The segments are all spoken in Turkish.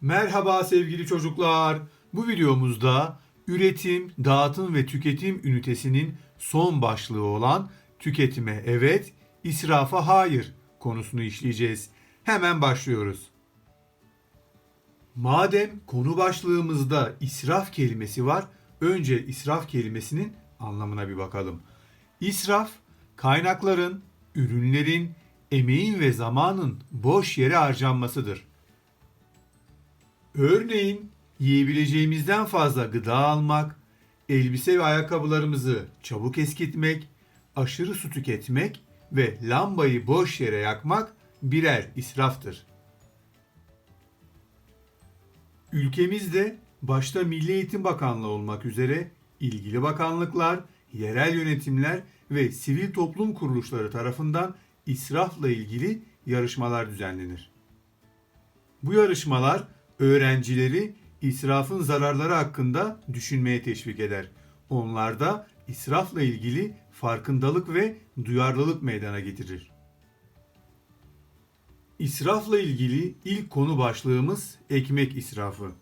Merhaba sevgili çocuklar. Bu videomuzda üretim, dağıtım ve tüketim ünitesinin son başlığı olan tüketime evet, israfa hayır konusunu işleyeceğiz. Hemen başlıyoruz. Madem konu başlığımızda israf kelimesi var, önce israf kelimesinin anlamına bir bakalım. İsraf, kaynakların, ürünlerin, emeğin ve zamanın boş yere harcanmasıdır. Örneğin yiyebileceğimizden fazla gıda almak, elbise ve ayakkabılarımızı çabuk eskitmek, aşırı su tüketmek ve lambayı boş yere yakmak birer israftır. Ülkemizde başta Milli Eğitim Bakanlığı olmak üzere ilgili bakanlıklar, yerel yönetimler ve sivil toplum kuruluşları tarafından israfla ilgili yarışmalar düzenlenir. Bu yarışmalar öğrencileri israfın zararları hakkında düşünmeye teşvik eder. Onlarda israfla ilgili farkındalık ve duyarlılık meydana getirir. İsrafla ilgili ilk konu başlığımız ekmek israfı.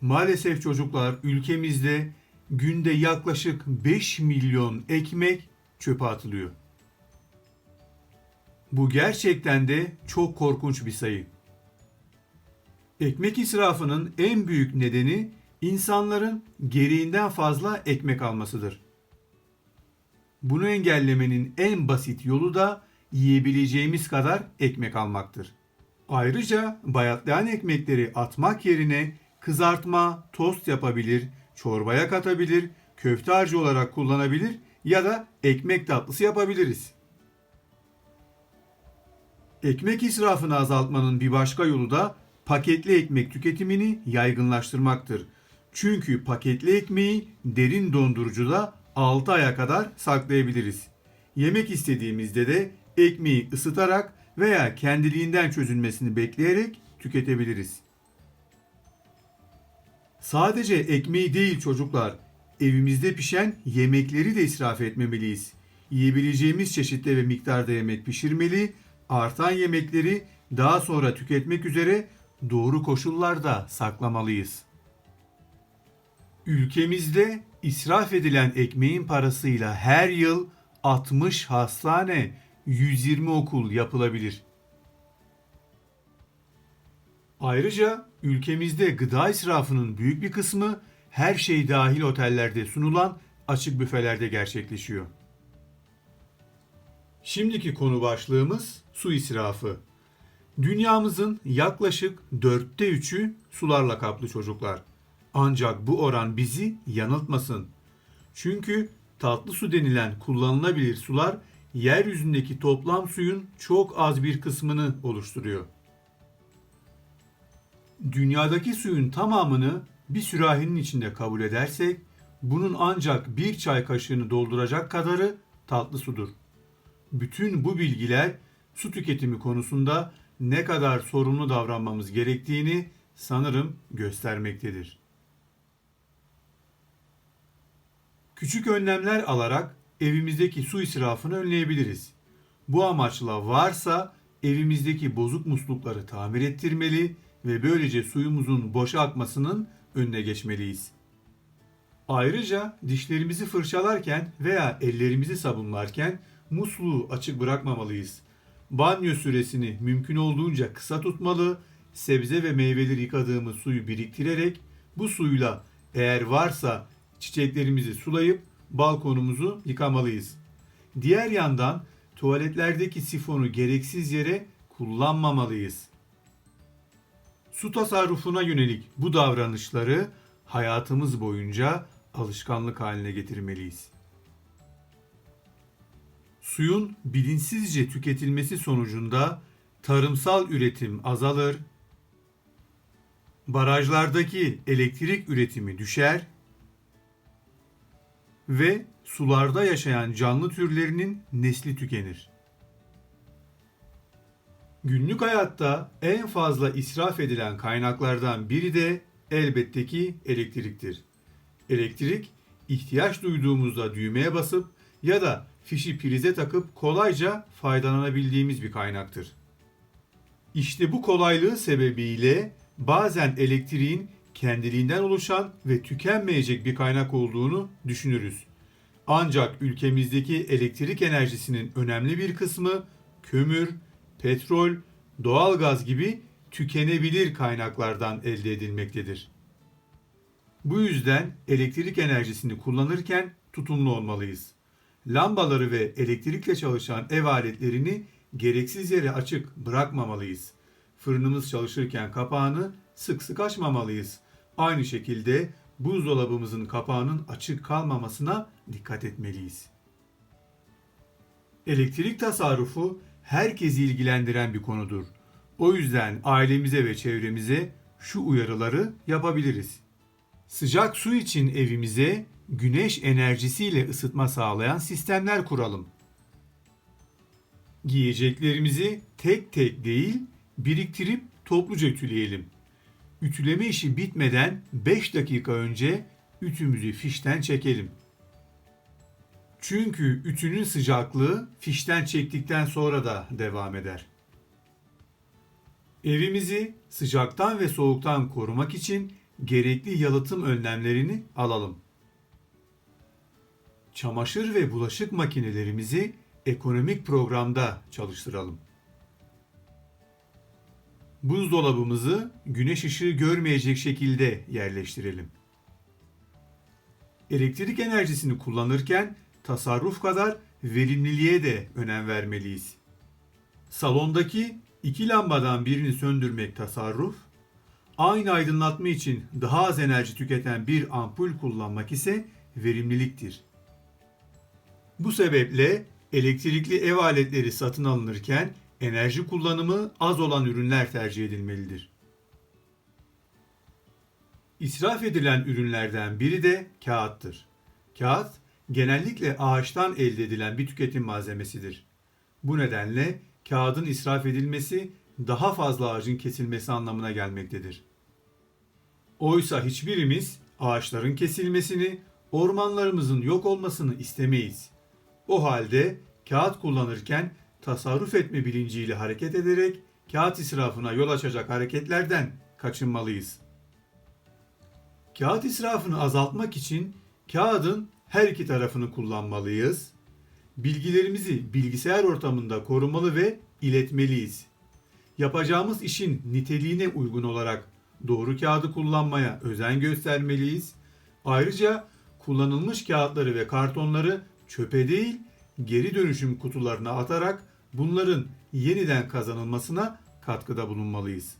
Maalesef çocuklar ülkemizde günde yaklaşık 5 milyon ekmek çöpe atılıyor. Bu gerçekten de çok korkunç bir sayı. Ekmek israfının en büyük nedeni insanların gereğinden fazla ekmek almasıdır. Bunu engellemenin en basit yolu da yiyebileceğimiz kadar ekmek almaktır. Ayrıca bayatlayan ekmekleri atmak yerine kızartma, tost yapabilir, çorbaya katabilir, köfte harcı olarak kullanabilir ya da ekmek tatlısı yapabiliriz. Ekmek israfını azaltmanın bir başka yolu da paketli ekmek tüketimini yaygınlaştırmaktır. Çünkü paketli ekmeği derin dondurucuda 6 aya kadar saklayabiliriz. Yemek istediğimizde de ekmeği ısıtarak veya kendiliğinden çözülmesini bekleyerek tüketebiliriz. Sadece ekmeği değil çocuklar, evimizde pişen yemekleri de israf etmemeliyiz. Yiyebileceğimiz çeşitte ve miktarda yemek pişirmeli, artan yemekleri daha sonra tüketmek üzere doğru koşullarda saklamalıyız. Ülkemizde israf edilen ekmeğin parasıyla her yıl 60 hastane, 120 okul yapılabilir. Ayrıca ülkemizde gıda israfının büyük bir kısmı her şey dahil otellerde sunulan açık büfelerde gerçekleşiyor. Şimdiki konu başlığımız su israfı. Dünyamızın yaklaşık dörtte üçü sularla kaplı çocuklar. Ancak bu oran bizi yanıltmasın. Çünkü tatlı su denilen kullanılabilir sular yeryüzündeki toplam suyun çok az bir kısmını oluşturuyor. Dünyadaki suyun tamamını bir sürahinin içinde kabul edersek bunun ancak bir çay kaşığını dolduracak kadarı tatlı sudur. Bütün bu bilgiler su tüketimi konusunda ne kadar sorumlu davranmamız gerektiğini sanırım göstermektedir. Küçük önlemler alarak evimizdeki su israfını önleyebiliriz. Bu amaçla varsa evimizdeki bozuk muslukları tamir ettirmeli ve böylece suyumuzun boşa akmasının önüne geçmeliyiz. Ayrıca dişlerimizi fırçalarken veya ellerimizi sabunlarken musluğu açık bırakmamalıyız. Banyo süresini mümkün olduğunca kısa tutmalı, sebze ve meyveleri yıkadığımız suyu biriktirerek bu suyla eğer varsa çiçeklerimizi sulayıp balkonumuzu yıkamalıyız. Diğer yandan tuvaletlerdeki sifonu gereksiz yere kullanmamalıyız. Su tasarrufuna yönelik bu davranışları hayatımız boyunca alışkanlık haline getirmeliyiz. Suyun bilinçsizce tüketilmesi sonucunda tarımsal üretim azalır, barajlardaki elektrik üretimi düşer ve sularda yaşayan canlı türlerinin nesli tükenir. Günlük hayatta en fazla israf edilen kaynaklardan biri de elbette ki elektriktir. Elektrik ihtiyaç duyduğumuzda düğmeye basıp ya da fişi prize takıp kolayca faydalanabildiğimiz bir kaynaktır. İşte bu kolaylığı sebebiyle bazen elektriğin kendiliğinden oluşan ve tükenmeyecek bir kaynak olduğunu düşünürüz. Ancak ülkemizdeki elektrik enerjisinin önemli bir kısmı kömür, petrol, doğalgaz gibi tükenebilir kaynaklardan elde edilmektedir. Bu yüzden elektrik enerjisini kullanırken tutumlu olmalıyız. Lambaları ve elektrikle çalışan ev aletlerini gereksiz yere açık bırakmamalıyız. Fırınımız çalışırken kapağını sık sık açmamalıyız. Aynı şekilde buzdolabımızın kapağının açık kalmamasına dikkat etmeliyiz. Elektrik tasarrufu herkesi ilgilendiren bir konudur. O yüzden ailemize ve çevremize şu uyarıları yapabiliriz. Sıcak su için evimize güneş enerjisiyle ısıtma sağlayan sistemler kuralım. Giyeceklerimizi tek tek değil, biriktirip topluca ütüleyelim. Ütüleme işi bitmeden 5 dakika önce ütümüzü fişten çekelim. Çünkü ütünün sıcaklığı fişten çektikten sonra da devam eder. Evimizi sıcaktan ve soğuktan korumak için gerekli yalıtım önlemlerini alalım. Çamaşır ve bulaşık makinelerimizi ekonomik programda çalıştıralım. Buzdolabımızı güneş ışığı görmeyecek şekilde yerleştirelim. Elektrik enerjisini kullanırken tasarruf kadar verimliliğe de önem vermeliyiz. Salondaki iki lambadan birini söndürmek tasarruf, aynı aydınlatma için daha az enerji tüketen bir ampul kullanmak ise verimliliktir. Bu sebeple elektrikli ev aletleri satın alınırken enerji kullanımı az olan ürünler tercih edilmelidir. İsraf edilen ürünlerden biri de kağıttır. Kağıt genellikle ağaçtan elde edilen bir tüketim malzemesidir. Bu nedenle kağıdın israf edilmesi daha fazla ağacın kesilmesi anlamına gelmektedir. Oysa hiçbirimiz ağaçların kesilmesini, ormanlarımızın yok olmasını istemeyiz. O halde kağıt kullanırken tasarruf etme bilinciyle hareket ederek kağıt israfına yol açacak hareketlerden kaçınmalıyız. Kağıt israfını azaltmak için kağıdın her iki tarafını kullanmalıyız. Bilgilerimizi bilgisayar ortamında korumalı ve iletmeliyiz. Yapacağımız işin niteliğine uygun olarak doğru kağıdı kullanmaya özen göstermeliyiz. Ayrıca kullanılmış kağıtları ve kartonları çöpe değil, geri dönüşüm kutularına atarak bunların yeniden kazanılmasına katkıda bulunmalıyız.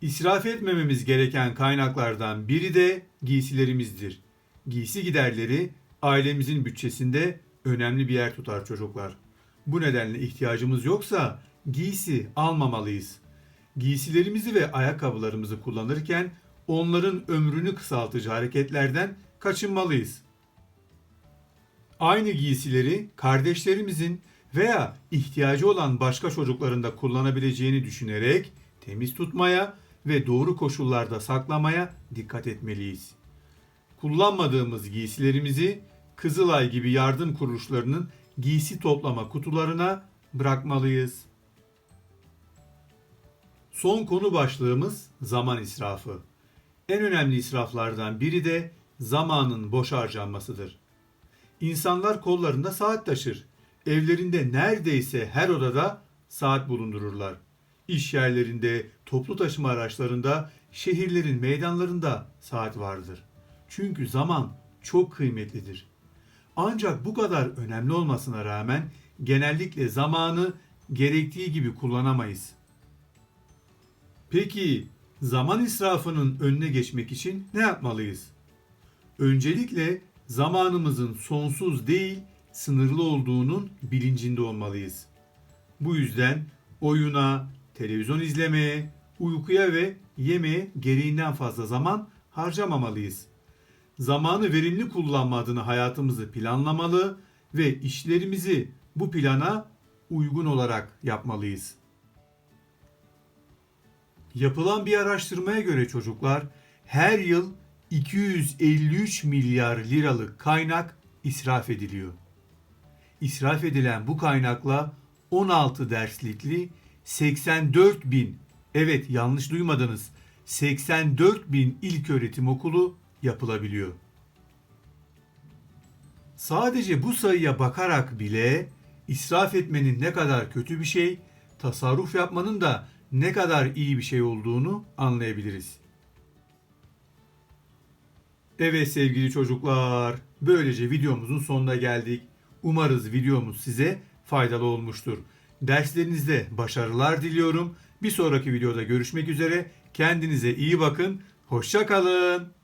İsraf etmememiz gereken kaynaklardan biri de giysilerimizdir. Giysi giderleri ailemizin bütçesinde önemli bir yer tutar çocuklar. Bu nedenle ihtiyacımız yoksa giysi almamalıyız. Giysilerimizi ve ayakkabılarımızı kullanırken onların ömrünü kısaltıcı hareketlerden kaçınmalıyız. Aynı giysileri kardeşlerimizin veya ihtiyacı olan başka çocukların da kullanabileceğini düşünerek temiz tutmaya ve doğru koşullarda saklamaya dikkat etmeliyiz. Kullanmadığımız giysilerimizi Kızılay gibi yardım kuruluşlarının giysi toplama kutularına bırakmalıyız. Son konu başlığımız zaman israfı. En önemli israflardan biri de zamanın boş harcanmasıdır. İnsanlar kollarında saat taşır. Evlerinde neredeyse her odada saat bulundururlar. İş yerlerinde, toplu taşıma araçlarında, şehirlerin meydanlarında saat vardır. Çünkü zaman çok kıymetlidir. Ancak bu kadar önemli olmasına rağmen genellikle zamanı gerektiği gibi kullanamayız. Peki zaman israfının önüne geçmek için ne yapmalıyız? Öncelikle zamanımızın sonsuz değil, sınırlı olduğunun bilincinde olmalıyız. Bu yüzden oyuna, televizyon izlemeye, uykuya ve yemeğe gereğinden fazla zaman harcamamalıyız. Zamanı verimli kullanma adına hayatımızı planlamalı ve işlerimizi bu plana uygun olarak yapmalıyız. Yapılan bir araştırmaya göre çocuklar her yıl 253 milyar liralık kaynak israf ediliyor. İsraf edilen bu kaynakla 16 derslikli 84 bin Evet yanlış duymadınız. 84 bin ilköğretim okulu yapılabiliyor. Sadece bu sayıya bakarak bile israf etmenin ne kadar kötü bir şey, tasarruf yapmanın da ne kadar iyi bir şey olduğunu anlayabiliriz. Evet sevgili çocuklar, böylece videomuzun sonuna geldik. Umarız videomuz size faydalı olmuştur. Derslerinizde başarılar diliyorum. Bir sonraki videoda görüşmek üzere. Kendinize iyi bakın. Hoşça kalın.